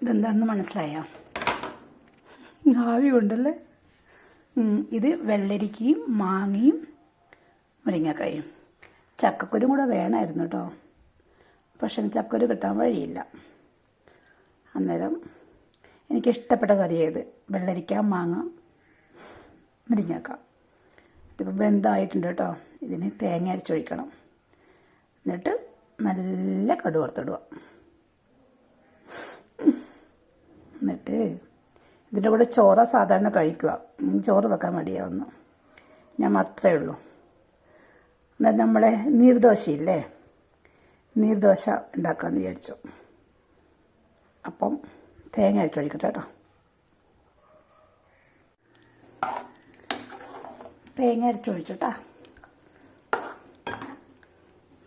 ഇതെന്താണെന്ന് മനസ്സിലായോ? ആവി കൊണ്ടല്ലേ ഇത് വെള്ളരിക്കയും മാങ്ങയും മുരിങ്ങക്കായും. ചക്കക്കുരും കൂടെ വേണമായിരുന്നു കേട്ടോ പക്ഷെ ചക്കക്കുരു കിട്ടാൻ വഴിയില്ല. അന്നേരം എനിക്കിഷ്ടപ്പെട്ട കറിയായത് വെള്ളരിക്ക മാങ്ങ മുരിങ്ങക്ക. ഇതിപ്പോൾ വെന്തായിട്ടുണ്ട് കേട്ടോ ഇതിന് തേങ്ങ അരച്ചൊഴിക്കണം എന്നിട്ട് നല്ല കടുക് എന്നിട്ട് ഇതിന്റെ കൂടെ ചോറ സാധാരണ കഴിക്കുക. ചോറ് വെക്കാൻ മടിയാവുന്നു. ഞാൻ മാത്രമേ ഉള്ളൂ. എന്നാൽ നമ്മളെ നീർദോശയില്ലേ? നീർദോശ ഉണ്ടാക്കാമെന്ന് വിചാരിച്ചു. അപ്പം തേങ്ങ അരച്ചൊഴിക്കട്ടെ കേട്ടോ. തേങ്ങ അരച്ചൊഴിച്ചിട്ടാ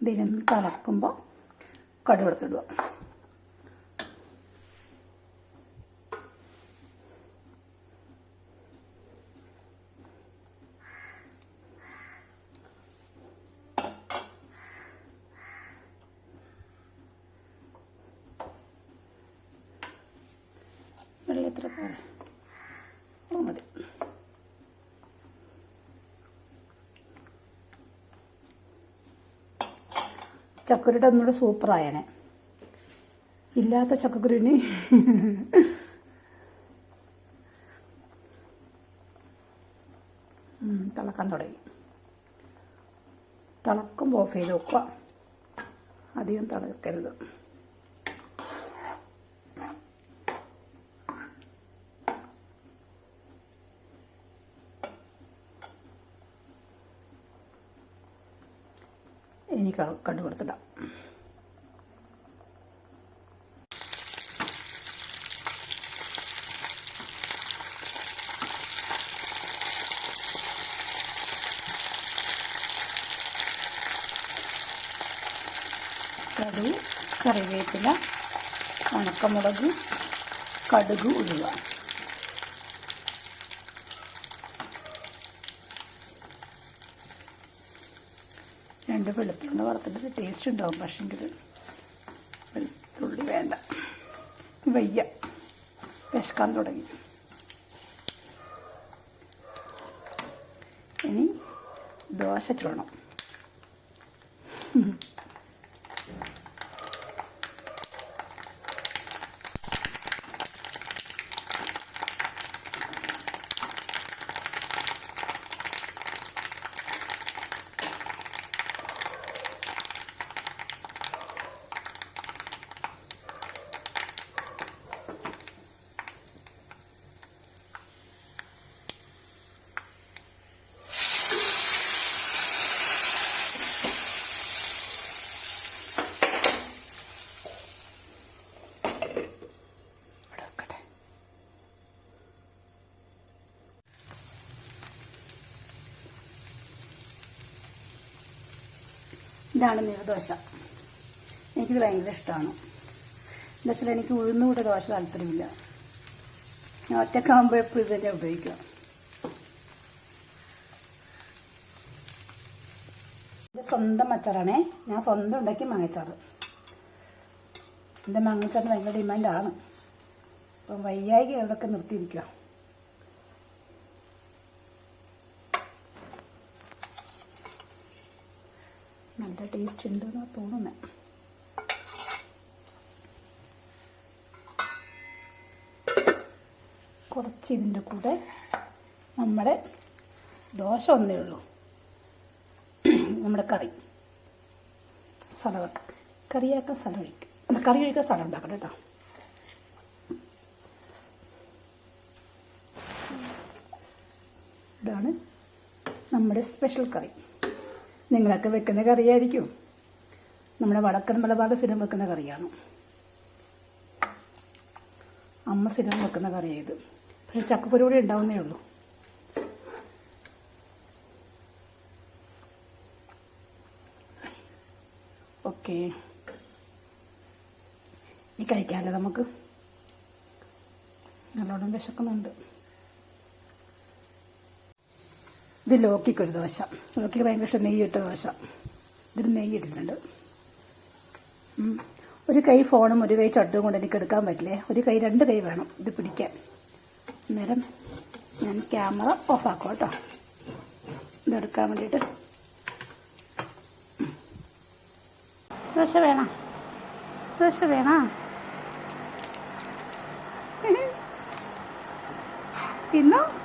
ഇതിനൊന്ന് തിളക്കുമ്പോൾ കടുവെടുത്തിടുക എത്ര പോരെ. മതി. ചക്കുരുടെ ഒന്നുകൂടെ സൂപ്പറായനെ ഇല്ലാത്ത ചക്കക്കുരുവിന് തിളക്കാൻ തുടങ്ങി. തിളക്കുമ്പോൾ ഓഫ് ചെയ്ത് വെക്കുക. അധികം തിളക്കരുത്. ഇനി കണ്ടു കൊടുത്തിടാം കടു കറിവേപ്പില ഉണക്കമുളക് കടുക് ഉലുവ. രണ്ട് വെളുത്തുള്ളി വറുത്തിട്ട് ടേസ്റ്റ് ഉണ്ടാവും. പക്ഷെങ്കിൽ വെളുത്തുള്ളി വേണ്ട. വയ്യ. വിശക്കാൻ തുടങ്ങി. ഇനി ദോശ ചുടണം. ഇതാണ് നീർദോശ എനിക്കിത് ഭയങ്കര ഇഷ്ടമാണ് എന്താ വെച്ചാൽ എനിക്ക് ഉഴുന്നുകൂടെ ദോശ താല്പര്യമില്ല. ഞാൻ ഒറ്റക്കാകുമ്പോൾ എപ്പോഴും ഇത് തന്നെ ഉപയോഗിക്കാം. ഇത് സ്വന്തം അച്ചാറാണേ. ഞാൻ സ്വന്തം ഉണ്ടാക്കി മാങ്ങച്ചാറ്. എന്റെ മാങ്ങച്ചാറിന് ഭയങ്കര ഡിമാൻഡാണ്. അപ്പം വയ്യായിക അവിടെയൊക്കെ നിർത്തിയിരിക്കുക നല്ല ടേസ്റ്റ് ഉണ്ട് എന്നാ തോന്നുന്നത് കുറച്ച് ഇതിന്റെ കൂടെ നമ്മുടെ ദോശ ഒന്നേ ഉള്ളൂ. നമ്മുടെ കറി. സ്ഥലം കറിയാക്കാൻ സ്ഥലം ഒഴിക്കും. കറി ഒഴിക്കാൻ സ്ഥലം ഉണ്ടാക്കണം കേട്ടോ. ഇതാണ് നമ്മുടെ സ്പെഷ്യൽ കറി. നിങ്ങളൊക്കെ വെക്കുന്ന കറിയായിരിക്കും. നമ്മുടെ വടക്കൻ മലബാർ സ്ഥിരം വെക്കുന്ന കറിയാണ്. അമ്മ സ്ഥിരം വെക്കുന്ന കറിയായത്. പക്ഷെ ചക്കപ്പുരി കൂടി ഉണ്ടാവുന്നേ ഉള്ളൂ. ഓക്കെ. ഇനി കഴിക്കാമല്ലോ നമുക്ക്? നല്ലോണം വിശക്കുന്നുണ്ട്. ഇത് ലോക്കിക്കൊരു ദോശ. ലോക്കിക്ക് ഭയങ്കര ഇഷ്ടം നെയ്യിട്ട ദോശ. ഇതിൽ നെയ്യിട്ടിട്ടുണ്ട്. ഒരു കൈ ഫോണും ഒരു കൈ ചട്ടും കൊണ്ട് എനിക്ക് എടുക്കാൻ പറ്റില്ലേ? ഒരു കൈ രണ്ട് കൈ വേണം ഇത് പിടിക്കാൻ. അന്നേരം ഞാൻ ക്യാമറ ഓഫാക്കും കേട്ടോ. ഇതെടുക്കാൻ വേണ്ടിയിട്ട്. ദോശ വേണം? ദോശ വേണോ? തിന്നോ?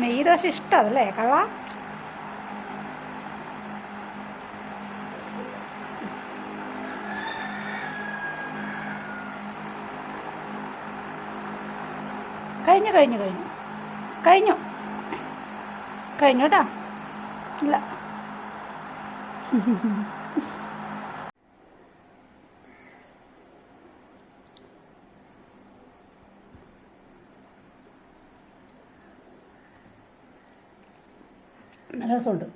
നെയ്യ് ദോശ ഇഷ്ടമല്ലേ കള കഴിഞ്ഞു കഴിഞ്ഞു കഴിഞ്ഞു. കഴിഞ്ഞു. കഴിഞ്ഞു കേട്ടോ. ഇല്ല. നല്ല രസമുണ്ട്.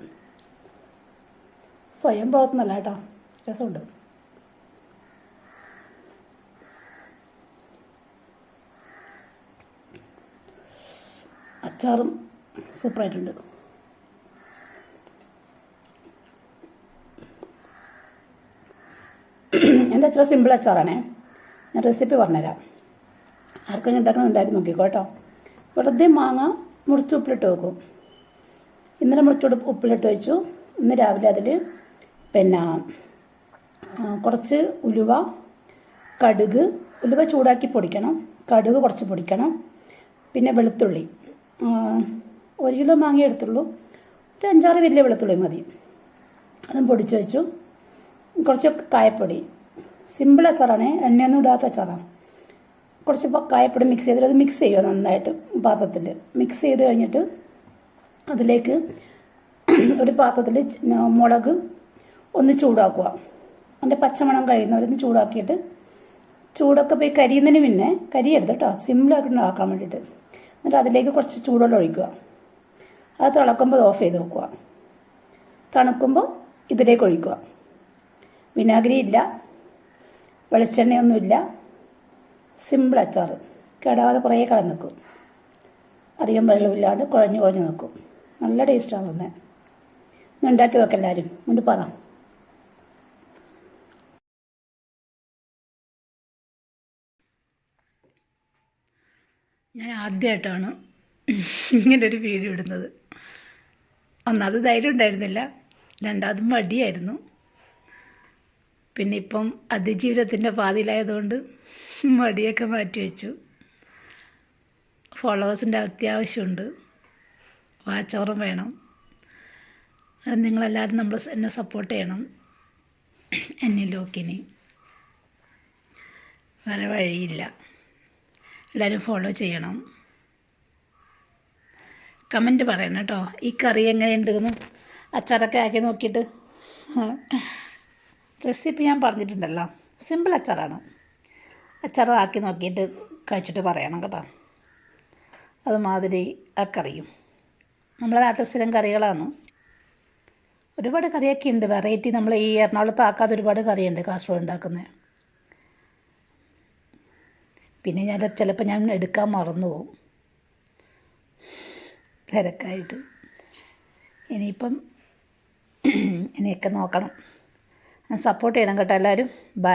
സ്വയം പുറത്തുനിന്നല്ല കേട്ടോ. രസമുണ്ട്. അച്ചാറും സൂപ്പറായിട്ടുണ്ട്. എന്റെ അച്ചാർ സിമ്പിൾ അച്ചാറാണേ. ഞാൻ റെസിപ്പി പറഞ്ഞുതരാം. ആർക്കെങ്കിലും ഉണ്ടാക്കണം ഉണ്ടായിരുന്നു നോക്കിക്കോട്ടോ വെറുതെ മാങ്ങ മുറിച്ച് ഉപ്പിലിട്ട് വെക്കും. ഇന്നലെ മുറിച്ചോട് ഉപ്പിലിട്ട് വെച്ചു. ഇന്ന് രാവിലെ അതിൽ പിന്നെ കുറച്ച് ഉലുവ കടുക്. ഉലുവ ചൂടാക്കി പൊടിക്കണം. കടുക് കുറച്ച് പൊടിക്കണം. പിന്നെ വെളുത്തുള്ളി. ഒരു കിലോ മാങ്ങ എടുത്തുള്ളൂ. ഒരു അഞ്ചാറ് വലിയ വെളുത്തുള്ളി മതി. അതും പൊടിച്ച് വെച്ചു. കുറച്ച് കായപ്പൊടി. സിമ്പിൾ അച്ചാറാണ്. എണ്ണയൊന്നും ഇടാത്ത അച്ചാറാണ്. കുറച്ച് കായപ്പൊടി മിക്സ് ചെയ്തിട്ട് അത് മിക്സ് ചെയ്യുക നന്നായിട്ട് പാത്രത്തിൽ മിക്സ് ചെയ്ത് കഴിഞ്ഞിട്ട് അതിലേക്ക് ഒരു പാത്രത്തിൽ മുളക് ഒന്ന് ചൂടാക്കുക. അതിന്റെ പച്ചമണം കഴിയുന്നവരൊന്ന് ചൂടാക്കിയിട്ട് ചൂടൊക്കെ പോയി കരിയുന്നതിന് പിന്നെ കരിയരുത് കേട്ടോ. സിമ്പിളായിട്ട് ആക്കാൻ വേണ്ടിയിട്ട്. എന്നിട്ട് അതിലേക്ക് കുറച്ച് ചൂടുവെള്ളം ഒഴിക്കുക. അത് തിളക്കുമ്പോൾ ഓഫ് ചെയ്ത് വെക്കുക. തണുക്കുമ്പോൾ ഇതിലേക്ക് ഒഴിക്കുക. വിനാഗിരി ഇല്ല. വെളിച്ചെണ്ണയൊന്നുമില്ല. സിമ്പിൾ അച്ചാർ കേടാവാതെ കുറേ കളം നിൽക്കും. അധികം വെള്ളമില്ലാണ്ട് കുഴഞ്ഞു കുഴഞ്ഞു നിൽക്കും. നല്ല ടേസ്റ്റാണ് തന്നെ ഒന്ന് ഉണ്ടാക്കി നോക്കാം എല്ലാവരും ഒന്ന് പറ. ഞാൻ ആദ്യമായിട്ടാണ് ഇങ്ങനൊരു വീഡിയോ ഇടുന്നത്. ഒന്നാമത് ധൈര്യം ഉണ്ടായിരുന്നില്ല. രണ്ടാമത് മടിയായിരുന്നു. പിന്നെ ഇപ്പം അതിജീവിതത്തിന്റെ പാതിയിലായതുകൊണ്ട് മടിയൊക്കെ മാറ്റി വെച്ചു. ഫോളോവേഴ്സിന്റെ അത്യാവശ്യമുണ്ട്. വാച്ചോറും വേണം. അത് നിങ്ങളെല്ലാവരും നമ്മൾ എന്നെ സപ്പോർട്ട് ചെയ്യണം. എന്നെ ലോക്കിനി വേറെ വഴിയില്ല. എല്ലാവരും ഫോളോ ചെയ്യണം. കമന്റ് പറയണം കേട്ടോ. ഈ കറി എങ്ങനെയുണ്ടെന്ന് അച്ചാറൊക്കെ ആക്കി നോക്കിയിട്ട്. റെസിപ്പി ഞാൻ പറഞ്ഞിട്ടുണ്ടല്ലോ. സിമ്പിൾ അച്ചാറാണ്. അച്ചാർ ആക്കി നോക്കിയിട്ട് കഴിച്ചിട്ട് പറയണം കേട്ടോ. അതുമാതിരി ആ കറിയും. നമ്മളെ നാട്ടിൽ സ്ഥിരം കറികളാണ്. ഒരുപാട് കറിയൊക്കെ ഉണ്ട്. വെറൈറ്റി നമ്മൾ ഈ എറണാകുളത്ത് ആക്കാതെ ഒരുപാട് കറിയുണ്ട് കാസർഗോഡ് ഉണ്ടാക്കുന്നത് പിന്നെ ഞാൻ ചിലപ്പോൾ ഞാൻ എടുക്കാൻ മറന്നു പോകും തിരക്കായിട്ട്. ഇനിയിപ്പം ഇനിയൊക്കെ നോക്കണം. സപ്പോർട്ട് ചെയ്യണം കേട്ടോ എല്ലാവരും.